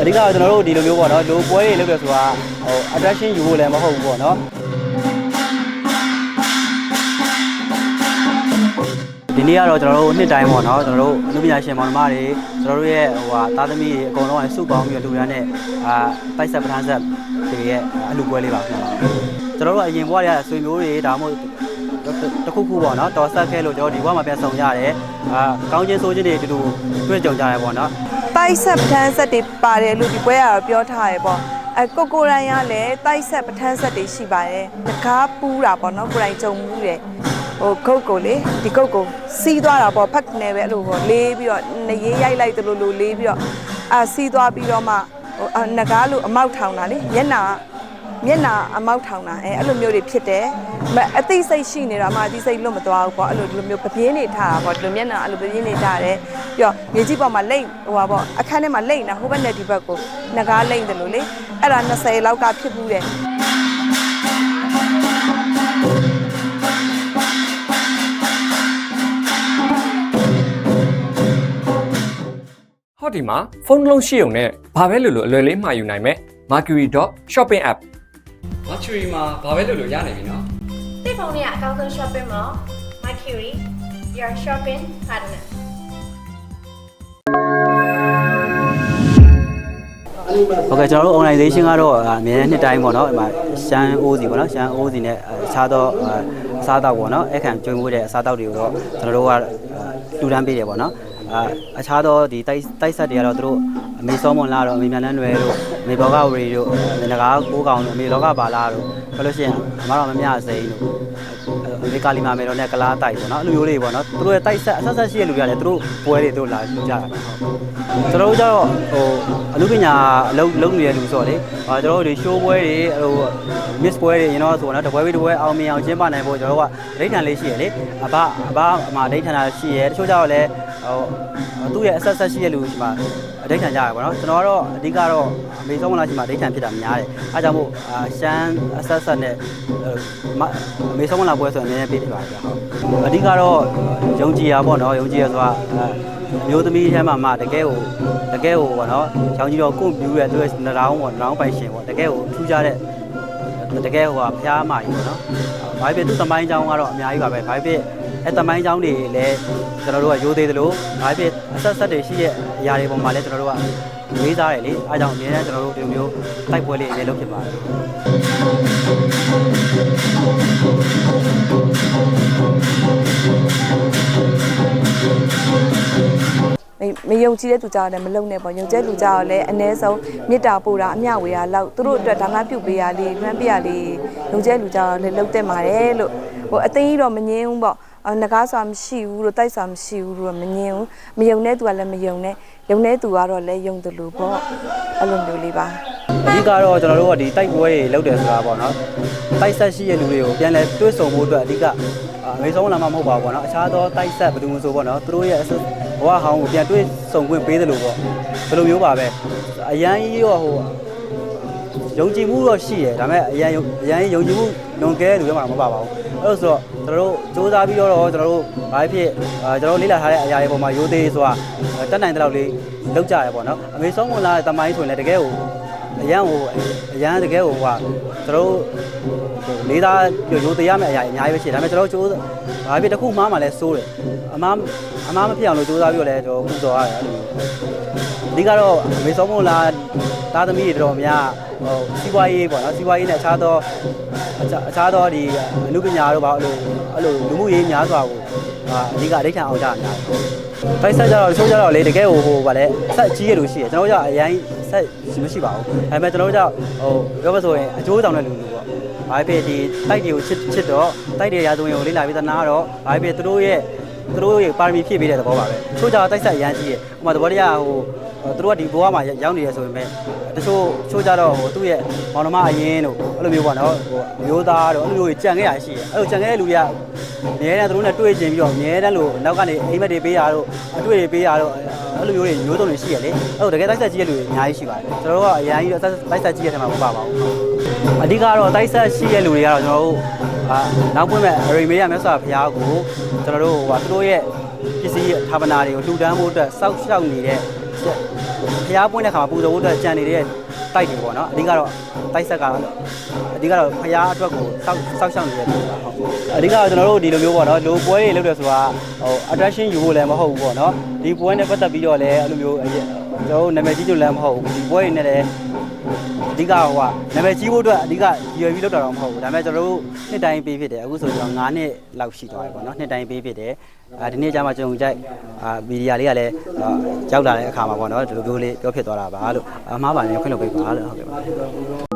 အဓိကတော့ကျွန်တော်တို့ဒီလိုမျိုးပေါ့နော်လိုပွဲတွေလုပ်တယ်ဆိုတာဟို attraction ယူဖို့လည်းမဟုတ်ဘူးပေါ့နော်ဒီနေ့ကတော့ကျွန်တော်တို့နှစ်တိုင်းပေါ့နော်ကျွန်တော်တို့လူပညာရှင်မောင်နှမတွေကျွန်တော်တို့ရဲ့ဟိုဟာသားသမီးတွေအကုန်လုံးကစုပေါင်းပြီးတော့လူရန်နဲ့အာတိုက်ဆက်ပထန်းဆက်တွေရဲ့အလူပွဲလေးပါကျွန်တော်တို့ကအရင်ဘဝတွေကဆွေမျိုးတွေဒါမှမဟုတ်တစ်ခုခုပေါ့နော်တော်ဆက်ခဲလို့ကျွန်တော်ဒီဘဝမှာပြန်ဆောင်ရတယ်အာကောင်းချင်းဆိုးချင်းတွေအတူတူတွေ့ကြုံကြရပေါ့နော် တိုက်ဆက်ပထန်းဆက်တွေပါတယ်လို့ဒီပွဲကတော့ပြောထားရပေါ့အဲကိုကိုရိုင်းကလည်းတိုက်ဆက်ပထန်းဆက်တွေရှိပါတယ်တကားပူးတာပေါ့နော်ကိုရိုင်းကြုံမှုတယ်ဟိုခုတ်ကိုလေဒီခုတ်ကိုစီးသွားတာပေါ့ဖက်နေပဲအဲ့လိုပေါ့လေးပြီးတော့နေရေးရိုက်လိုက်တယ်လို့လို့လေးပြီးတော့အာစီးသွားပြီးတော့မှဟိုနဂါးလို့အမောက်ထောင်တာလေမျက်နာ မျက်နာအမောက်ထောင်တာအဲအဲ့လိုမျိုးတွေဖြစ်တယ်မအသိစိတ်ရှိနေတာအမှအသိစိတ်လွတ်မသွားဘူးပေါ့အဲ့လိုဒီလိုမျိုးပပြင်းနေထားတာပေါ့ဒီလိုမျက်နာအဲ့လိုပပြင်းနေကြတယ်ပြီးတော့မြေကြီးပေါ်မှာလိမ့်ဟိုပါပေါ့အခန်းထဲမှာလိမ့်တာဟိုဘက်နဲ့ဒီဘက်ကိုငကားလိမ့်တယ်လို့လေအဲ့ဒါ20လောက်ကဖြစ်ဘူးတယ်ဟောဒီမှာဖုန်းတစ်လုံးရှိုံနဲ့ဘာပဲလို့လို့အလွယ်လေးမှာယူနိုင်မယ် Mercury Dot Shopping App Mercury မှာဘာပဲလို့လို့ရနိုင်ပြီနော်တိဖုန်းနဲ့အကောင်းဆုံး shopping mall Mercury your shopping partner ဟုတ်ကဲ့ကျွန်တော်တို့ organization ကတော့အများနဲ့နှစ်တိုင်းပေါ့နော်ဒီမှာရှမ်းအိုးစီပေါ့နော်ရှမ်းအိုးစီနဲ့အခြားသောအစားတောက်ပေါ့နော်အခန့်ကျွေးမှုတဲ့အစားတောက်တွေကိုတော့ကျွန်တော်တို့ကတူတန်းပေးတယ်ပေါ့နော် အာအခြားသောဒီတိုက်တိုက်ဆက်တွေကတော့သူတို့အမေစောမွန်လာတော့အမေမြန်လန်းလွယ်တို့အမေဘောကဝရီတို့ငကားကိုးကောင်တို့အမေလောကပါလာတို့ပြောလို့ရှိရင်အမတော်မမြစိန်တို့အမေကာလီမာမေတော်နဲ့ကလားတိုက်ပေါ့နော်အဲ့လိုမျိုးလေးပေါ့နော်သူတို့ရဲ့တိုက်ဆက်အဆက်ဆက်ရှိတဲ့လူတွေကလည်းသူတို့ပွဲတွေသူတို့လာလုပ်ကြတာဟုတ်ကျွန်တော်တို့ကျတော့ဟိုအမှုပညာအလုပ်လုပ်နေတဲ့လူဆိုတော့လေအာကျွန်တော်တို့ဒီ show ပွဲတွေဟို miss ပွဲတွေရင်တော့ဆိုတော့တပွဲပြီးတပွဲအောင်မြင်အောင်ကျင်းပနိုင်ဖို့ကျွန်တော်တို့ကဒိဋ္ဌာန်လေးရှိရလေအဘအဘအမဒိဋ္ဌာန်ရှိရတချို့ကျတော့လည်း ဟိုသူ့ရဲ့အဆက်ဆက်ရှိတဲ့လူဒီမှာအဒိဋ္ဌာန်ကြရပါတော့ကျွန်တော်ကတော့အဓိကတော့အမေဆုံးမလားရှိမှာဒိဋ္ဌာန်ဖြစ်တာများတယ်အဲကြောင့်မို့အာရှမ်းအဆက်ဆက်နဲ့အမေဆုံးမလားပွဲဆိုရင်အများကြီးပေးနေပါတယ်ဗျဟုတ်အဓိကတော့ယုံကြည်ရပေါ့နော်ယုံကြည်ရဆိုတာမျိုးသမီးထဲမှာမှတကယ်ကိုတကယ်ကိုပေါ့နော်ချောင်းကြီးတော့ကို့ပြူရဲ့သူရဲ့နှရောင်းပေါ့နှရောင်းပိုင်ရှင်ပေါ့တကယ်ကိုထူးခြားတဲ့တကယ်ဟိုကဖျားမာကြီးပေါ့နော်။ဘာဖြစ်သူသမိုင်းကြောင်းကတော့အများကြီးပါပဲ။ဘာဖြစ် အဲသမိုင်းကြောင်းတွေလည်းကျွန်တော်တို့ကရိုးသေးသလိုဘာဖြစ်အဆက်ဆက်တွေရှိတဲ့အရာတွေပေါ်မှာလည်းကျွန်တော်တို့ကလေးစားတယ်လေ။အားကြောင့်အများနဲ့ကျွန်တော်တို့ဒီလိုမျိုးတိုက်ပွဲလေးအလေးလုပ်ဖြစ်ပါတယ်မမယုံကြည်တဲ့သူကြောင့်လည်းမလုံနဲ့ပေါ့ယုံကြည်တဲ့သူကြောင့်လည်းအ ਨੇ ဆုံးမေတ္တာပို့တာအမျှဝေတာလောက်သူတို့အတွက်ဒါနပြုပေးရလေးလွှမ်းပြရလေးယုံကြည်တဲ့လူကြောင့်လည်းလုံတက်ပါတယ်လို့ဟိုအသိကြီးတော့မငင်းဘူးပေါ့အ ငကားဆိုတာမရှိဘူးလို့တိုက်ဆိုတာမရှိဘူးလို့မငင်းဘူးမယုံတဲ့သူကလည်းမယုံနဲ့ယုံတဲ့သူကတော့လည်းယုံတယ်လို့ပေါ့အဲ့လိုမျိုးလေးပါအဓိကတော့ကျွန်တော်တို့ကဒီတိုက်ပွဲတွေလုပ်တယ်ဆိုတာပေါ့နော်။တိုက်ဆက်ရှိတဲ့လူတွေကိုပြန်လဲတွဲဆုံဖို့အတွက်အဓိကအမေဆုံးလာမှမဟုတ်ပါဘူးပေါ့နော်။အခြားသောတိုက်ဆက်ဘယ်သူမှဆိုပေါ့နော်။သူတို့ရဲ့အစစ်ဘဝဟောင်းကိုပြန်တွဲဆုံခွင့်ပေးတယ်လို့ပေါ့။ဘယ်လိုမျိုးပါပဲ။အရန်ကြီးရောဟို ယုံကြည်မှုတော့ရှိတယ်ဒါပေမဲ့အရန်အရန်ယုံကြည်မှုလွန်ကဲတဲ့လူတွေမှာမပါပါဘူးအဲ့လိုဆိုတော့ကျွန်တော်တို့စူးစမ်းပြီးတော့ကျွန်တော်တို့ဘာဖြစ်အာကျွန်တော်တို့လေ့လာထားတဲ့အရာတွေပေါ်မှာရိုးသေးဆိုတာတက်နိုင်တဲ့လောက်လေးလောက်ကြရပေါ့နော်အမေဆုံးဝင်လာတဲ့တမိုင်းဆိုရင်လည်းတကယ်ကိုအရန်ဟိုအရန်တကယ်ဟိုကကျွန်တော်တို့လေးသားရိုးသေးရမယ့်အရာအများကြီးပဲရှိတယ်ဒါပေမဲ့ကျွန်တော်တို့စူးဘာဖြစ်တစ်ခုမှားမှလည်းစိုးတယ်အမားအမားမဖြစ်အောင်လို့စူးစမ်းပြီးတော့လည်းကျွန်တော်ပူဇော်ရတယ်အဲ့လိုမျိုးအဓိကတော့အမေဆုံးမို့လား သားသမီးတွေတော်တော်များဟိုစီးပွားရေးပေါ့နော်စီးပွားရေးနဲ့အခြားသောအခြားအခြားသောဒီအမှုပညာတို့ပါအဲ့လိုအဲ့လိုလူမှုရေးများစွာကိုအာအဓိကအဓိဋ္ဌာန်အောင်ကြတာများတယ်တိုက်ဆက်ကြတော့တချို့ကြတော့လေတကယ်ဟိုဟိုဗာလဲဆက်ကြီးရလို့ရှိတယ်ကျွန်တော်တို့ကအရင်ဆက်မရှိပါဘူးဒါပေမဲ့ကျွန်တော်တို့ကဟိုပြောမဆိုရင်အကျိုးဆောင်တဲ့လူလူပေါ့ဘာဖြစ်ဒီတိုက်တွေကိုချစ်ချစ်တော့တိုက်တွေရာဇဝင်ကိုလေ့လာပြီးသနာတော့ဘာဖြစ်သူတို့ရဲ့သူတို့ရဲ့ပါရမီဖြည့်ပေးတဲ့သဘောပါပဲတချို့ကြတော့တိုက်ဆက်ရမ်းကြီးရဥပမာသဘောတရားဟို သူတို့ကဒီဘဝမှာရောက်နေရဆိုပေမဲ့တချို့ချို့ကြတော့ဟိုသူ့ရဲ့မောင်နှမအရင်တို့အဲ့လိုမျိုးပေါ့နော်ဟိုမျိုးသားတို့အဲ့လိုမျိုးကြံခဲ့ရရှိတယ်အဲ့လိုကြံခဲ့တဲ့လူတွေကအများတန်းသူတို့နဲ့တွေ့ကျင်ပြီးတော့အများတန်းလို့နောက်ကနေအိမ်မက်တွေပေးရတော့အတွေ့တွေပေးရတော့အဲ့လိုမျိုးတွေမျိုးတုံးတွေရှိရလေအဲ့လိုတကယ်တိုက်ဆက်ကြီးတဲ့လူတွေအများကြီးရှိပါတယ်ကျွန်တော်တို့ကအရင်ကြီးတော့တိုက်ဆက်ကြီးတဲ့ထဲမှာမပါပါဘူးအဓိကတော့တိုက်ဆက်ရှိတဲ့လူတွေကတော့ကျွန်တော်တို့အာနောက်ပွင့်မဲ့အရိမေးရမြတ်စွာဘုရားကိုကျွန်တော်တို့ဟိုသူတို့ရဲ့ပစ္စည်းဌာပနာတွေကိုလှူဒန်းဖို့အတွက်စောက်ရှောက်နေတဲ့ ဖျားပွင့်တဲ့ခါမှာပူဇော်ဖို့အတွက်ကြံနေတဲ့တိုက်တွေပေါ့နော်အဓိကတော့တိုက်ဆက်ကတော့အဓိကတော့ဖျားအတွက်ကိုစောက်စောက်ရှောက်နေတဲ့လူပါဟုတ်အဓိကတော့ကျွန်တော်တို့ဒီလိုမျိုးပေါ့နော်လိုပွဲတွေလုပ်တယ်ဆိုတာဟို attraction ယူဖို့လည်းမဟုတ်ဘူးပေါ့နော်ဒီပွဲနဲ့ပတ်သက်ပြီးတော့လည်းအဲ့လိုမျိုးကျွန်တော်တို့နာမည်ကြီးကြလည်းမဟုတ်ဘူးဒီပွဲတွေနဲ့လည်း အဓိကဟိုကနာမည်ကြီးဖို့အတွက်အဓိကရည်ရွယ်ပြီးလုပ်တာတော့မဟုတ်ဘူးဒါပေမဲ့ကျွန်တော်တို့နှစ်တိုင်းပေးဖြစ်တယ်အခုဆိုကျွန်တော်9နှစ်လောက်ရှိသွားပြီပေါ့နော်နှစ်တိုင်းပေးဖြစ်တယ်အာဒီနေ့ကျမှကျွန်တော်ကြိုက်အာမီဒီယာလေးကလည်းအာရောက်လာတဲ့အခါမှာပေါ့နော်ဒီလိုမျိုးလေးပြောဖြစ်သွားတာပါလို့အမှားပါနေခွင့်လုပ်ပေးပါလို့ဟုတ်ကဲ့ပါ